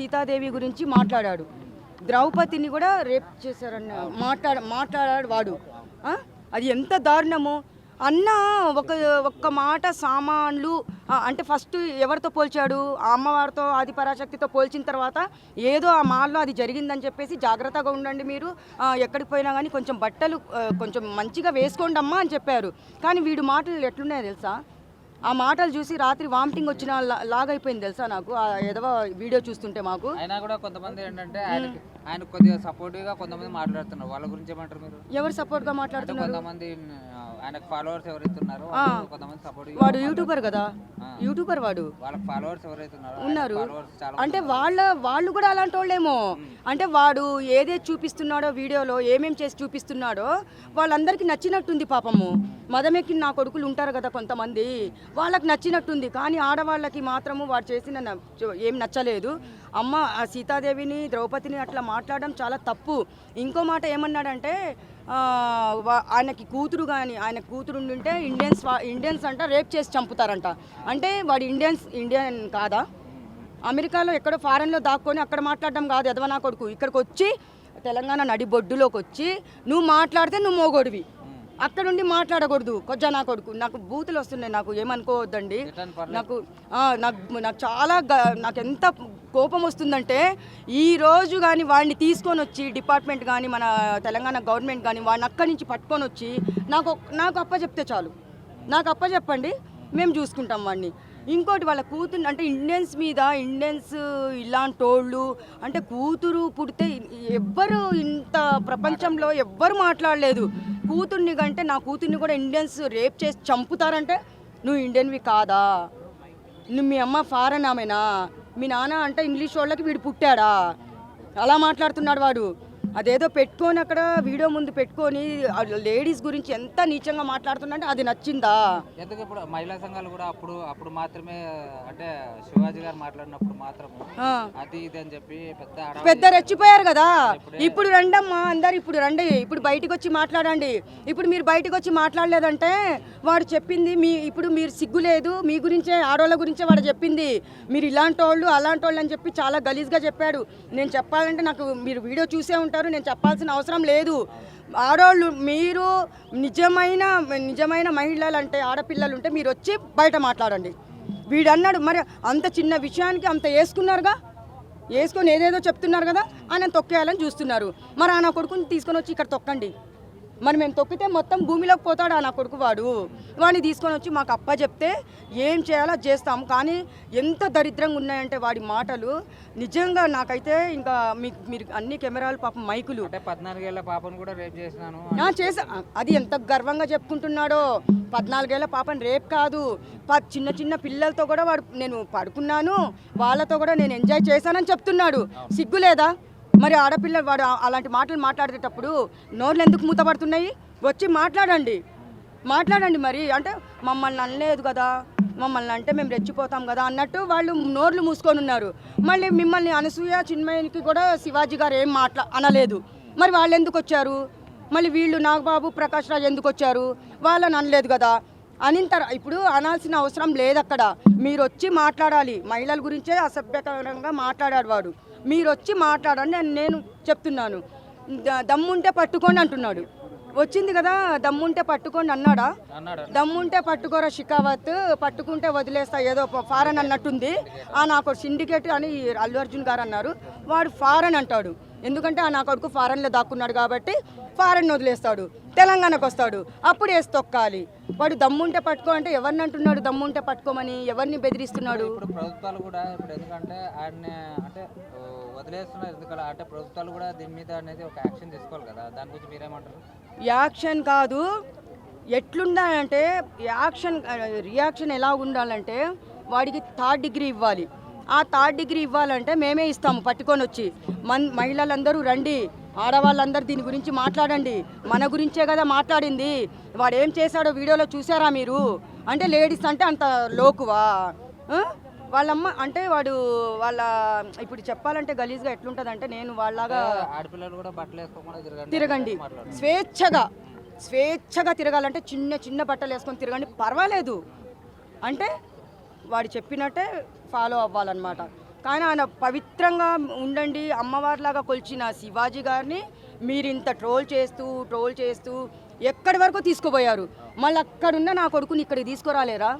సీతాదేవి గురించి మాట్లాడాడు. ద్రౌపదిని కూడా రేప్ చేశారన్న మాట్లాడ మాట్లాడాడు వాడు. అది ఎంత దారుణము. అన్న ఒక ఒక్క మాట సామాన్లు అంటే ఫస్ట్ ఎవరితో పోల్చాడు? ఆ అమ్మవారితో ఆది పరాశక్తితో పోల్చిన తర్వాత ఏదో ఆ మాల్లో అది జరిగిందని చెప్పేసి జాగ్రత్తగా ఉండండి మీరు. ఎక్కడికి పోయినా కానీ కొంచెం బట్టలు కొంచెం మంచిగా వేసుకోండి అమ్మా అని చెప్పారు. కానీ వీడు మాటలు ఎట్లున్నాయో తెలుసా? ఆ మాటలు చూసి రాత్రి వామిటింగ్ వచ్చిన లాగైపోయింది తెలుసా నాకు. ఆ ఎదవ వీడియో చూస్తుంటే మాకు. అయినా కూడా కొంతమంది ఏంటంటే ఆయన కొద్దిగా సపోర్టివ్గా కొంతమంది మాట్లాడుతున్నారు. వాళ్ళ గురించి ఏమంటారు మీరు? ఎవరు సపోర్ట్గా అంటే మాట్లాడుతున్నారు? కొంతమంది ఆ, ఆయనకు ఫాలోవర్స్. వాళ్ళు కొంతమంది వాడు యూట్యూబర్ కదా. యూట్యూబర్ వాడు? వాళ్ళకి ఫాలోవర్స్ ఉన్నారో. అంటే వాళ్ళ వాళ్ళు కూడా అలాంటి వాళ్ళేమో అంటే వాడు ఏదేది చూపిస్తున్నాడో వీడియోలో ఏమేం చేసి చూపిస్తున్నాడో వాళ్ళందరికీ నచ్చినట్టుంది పాపము. మదమెక్కి నా కొడుకులు ఉంటారు కదా కొంతమంది. వాళ్ళకి నచ్చినట్టుంది. కానీ ఆడవాళ్ళకి మాత్రము వాడు చేసిన ఏం నచ్చలేదు. అమ్మ ఆ సీతాదేవిని ద్రౌపదిని అట్లా మాట్లాడడం చాలా తప్పు. ఇంకో మాట ఏమన్నాడంటే ఆయనకి కూతురు కానీ ఆయన కూతురు ఉంటే ఇండియన్స్ ఇండియన్స్ అంట రేప్ చేసి చంపుతారంట. అంటే వాడు ఇండియన్స్ ఇండియన్ కాదా? అమెరికాలో ఎక్కడో ఫారెన్లో దాక్కొని అక్కడ మాట్లాడడం కాదు ఎదవనా కొడుకు. ఇక్కడికి వచ్చి తెలంగాణ నడిబొడ్డులోకి వచ్చి నువ్వు మాట్లాడితే నువ్వు మోగొడివి. అక్కడ నుండి మాట్లాడకూడదు. కొజ్జా నా కొడుకు. నాకు బూతులు వస్తున్నాయి. నాకు ఏమనుకోవద్దండి. నాకు నాకు నాకు చాలా నాకు ఎంత కోపం వస్తుందంటే ఈ రోజు కానీ వాడిని తీసుకొని వచ్చి డిపార్ట్మెంట్ కానీ మన తెలంగాణ గవర్నమెంట్ కానీ వాడిని అక్కడి నుంచి పట్టుకొని వచ్చి నాకు నాకు అప్ప చెప్తే చాలు. నాకు అప్ప చెప్పండి మేము చూసుకుంటాం వాడిని. ఇంకోటి వాళ్ళ కూతురు అంటే ఇండియన్స్ మీద ఇండియన్స్ ఇలాంటోళ్ళు అంటే కూతురు పుడితే ఎవ్వరు ఇంత ప్రపంచంలో ఎవ్వరు మాట్లాడలేదు. కూతుర్ని కంటే నా కూతుర్ని కూడా ఇండియన్స్ రేప్ చేసి చంపుతారంటే నువ్వు ఇండియన్వి కాదా? నువ్వు మీ అమ్మ ఫారెన్ ఆమెనా? మీ నాన్న అంటే ఇంగ్లీష్ వాళ్ళకి వీడు పుట్టాడా? అలా మాట్లాడుతున్నాడు వాడు. అదేదో పెట్టుకొని అక్కడ వీడియో ముందు పెట్టుకొని లేడీస్ గురించి ఎంత నీచంగా మాట్లాడుతున్నాడంటే అది నచ్చిందా? ఎందుకు ఇప్పుడు మహిళా సంఘాలు కూడా అప్పుడు అప్పుడు మాత్రమే అంటే శివాజీ గారు మాట్లాడినప్పుడు మాత్రము ఆ. అది ఇది అని చెప్పి పెద్ద పెద్ద రెచ్చిపోయారు కదా? ఇప్పుడు రండమ్మా అందరు ఇప్పుడు రండి. ఇప్పుడు బయటికి వచ్చి మాట్లాడండి ఇప్పుడు మీరు బయటికి వచ్చి మాట్లాడలేదంటే వాడు చెప్పింది మీ ఇప్పుడు మీరు సిగ్గు లేదు. మీ గురించే ఆడవాళ్ళ గురించే వాడు చెప్పింది. మీరు ఇలాంటి వాళ్ళు అలాంటి వాళ్ళు అని చెప్పి చాలా గలీజ్గా చెప్పాడు. నేను చెప్పాలంటే నాకు మీరు వీడియో చూసే ఉంటారు. నేను చెప్పాల్సిన అవసరం లేదు. ఆడవాళ్ళు మీరు నిజమైన నిజమైన మహిళలు అంటే ఆడపిల్లలు ఉంటే మీరు వచ్చి బయట మాట్లాడండి. వీడన్నాడు మరి అంత చిన్న విషయానికి అంత వేసుకున్నారుగా వేసుకొని ఏదేదో చెప్తున్నారు కదా ఆయన తొక్కేయాలని చూస్తున్నారు. మరి ఆ నా కొడుకుని తీసుకొని వచ్చి ఇక్కడ తొక్కండి. మరి మేము తొక్కితే మొత్తం భూమిలోకి పోతాడు ఆ నా కొడుకు వాడు? వాడిని తీసుకొని వచ్చి మాకు అప్ప చెప్తే ఏం చేయాలో చేస్తాం. కానీ ఎంత దరిద్రంగా ఉన్నాయంటే వాడి మాటలు. నిజంగా నాకైతే ఇంకా మీకు మీరు అన్ని కెమెరాలు పాపం మైకులు. అంటే పద్నాలుగేళ్ళ పాపను కూడా రేప్ చేసినాను చేసా. అది ఎంత గర్వంగా చెప్పుకుంటున్నాడో. పద్నాలుగేళ్ళ పాపని రేప్ కాదు. ప- చిన్న చిన్న పిల్లలతో కూడా వాడు నేను పడుకున్నాను. వాళ్ళతో కూడా నేను ఎంజాయ్ చేశానని చెప్తున్నాడు. సిగ్గు లేదా మరి ఆడపిల్ల వాడు అలాంటి మాటలు మాట్లాడేటప్పుడు నోర్లు ఎందుకు మూతపడుతున్నాయి? వచ్చి మాట్లాడండి. మాట్లాడండి మరి. అంటే మమ్మల్ని అనలేదు కదా. మమ్మల్ని అంటే మేము రెచ్చిపోతాం కదా అన్నట్టు వాళ్ళు నోర్లు మూసుకొని ఉన్నారు. మళ్ళీ మిమ్మల్ని అనసూయ చిన్మయ్యకి కూడా శివాజీ గారు ఏం మాట్లా అనలేదు. మరి వాళ్ళు ఎందుకు వచ్చారు? మళ్ళీ వీళ్ళు నాగబాబు ప్రకాష్ రాజ్ ఎందుకు వచ్చారు? వాళ్ళని అనలేదు కదా. అనిన తర- ఇప్పుడు అనాల్సిన అవసరం లేదు అక్కడ మీరు వచ్చి మాట్లాడాలి. మహిళల గురించే అసభ్యకరంగా మాట్లాడాడు వాడు. మీరు వచ్చి మాట్లాడండి అని నేను చెప్తున్నాను. దమ్ముంటే పట్టుకోండి అంటున్నాడు. వచ్చింది కదా దమ్ముంటే పట్టుకోండి అన్నాడా? దమ్ముంటే పట్టుకోరా షికావత్ పట్టుకుంటే వదిలేస్తా ఏదో ఫారెన్ అన్నట్టుంది. ఆ నాకు సిండికేట్ అని అల్లు అర్జున్ గారు అన్నారు. వాడు ఫారెన్ అంటాడు. ఎందుకంటే ఆ నా కొడుకు ఫారెన్లో దాక్కున్నాడు కాబట్టి ఫారెన్ వదిలేస్తాడు తెలంగాణకు వస్తాడు. అప్పుడు వేసి తొక్కాలి. వాడు దమ్ముంటే పట్టుకో అంటే ఎవరిని అంటున్నాడు దమ్ముంటే పట్టుకోమని? ఎవరిని బెదిరిస్తున్నాడు? ఇప్పుడు ప్రభుత్వాలు కూడా ఇప్పుడు ఎందుకంటే ఆయన్ని అంటే వదిలేస్తున్నారు. ఎందుకంటే అంటే ప్రభుత్వాలు కూడా దీని మీద అనేది ఒక యాక్షన్ తీసుకోవాలి కదా. దాని గురించి మీరేమంటారు? యాక్షన్ కాదు. ఎట్లుండాలంటే యాక్షన్ రియాక్షన్ ఎలా ఉండాలంటే వాడికి థర్డ్ డిగ్రీ ఇవ్వాలి. ఆ థర్డ్ డిగ్రీ ఇవ్వాలంటే మేమే ఇస్తాము పట్టుకొని వచ్చి. మన్ మహిళలందరూ రండి. ఆడవాళ్ళందరూ దీని గురించి మాట్లాడండి. మన గురించే కదా మాట్లాడింది. వాడు ఏం చేశాడో వీడియోలో చూసారా మీరు? అంటే లేడీస్ అంటే అంత లోకువా? వాళ్ళమ్మ అంటే వాడు వాళ్ళ ఇప్పుడు చెప్పాలంటే గలీజ్గా ఎట్లుంటుందంటే నేను వాళ్ళలాగా తిరగండి. స్వేచ్ఛగా స్వేచ్ఛగా తిరగాలంటే చిన్న చిన్న బట్టలు వేసుకొని తిరగండి. పర్వాలేదు. అంటే వాడు చెప్పినట్టే ఫాలో అవ్వాలన్నమాట. కానీ ఆయన పవిత్రంగా ఉండండి అమ్మవారిలాగా కొలిచిన శివాజీ గారిని మీరు ఇంత ట్రోల్ చేస్తూ ట్రోల్ చేస్తూ ఎక్కడి వరకు తీసుకుపోయారు? మళ్ళీ అక్కడున్న నా కొడుకుని ఇక్కడికి తీసుకురాలేరా?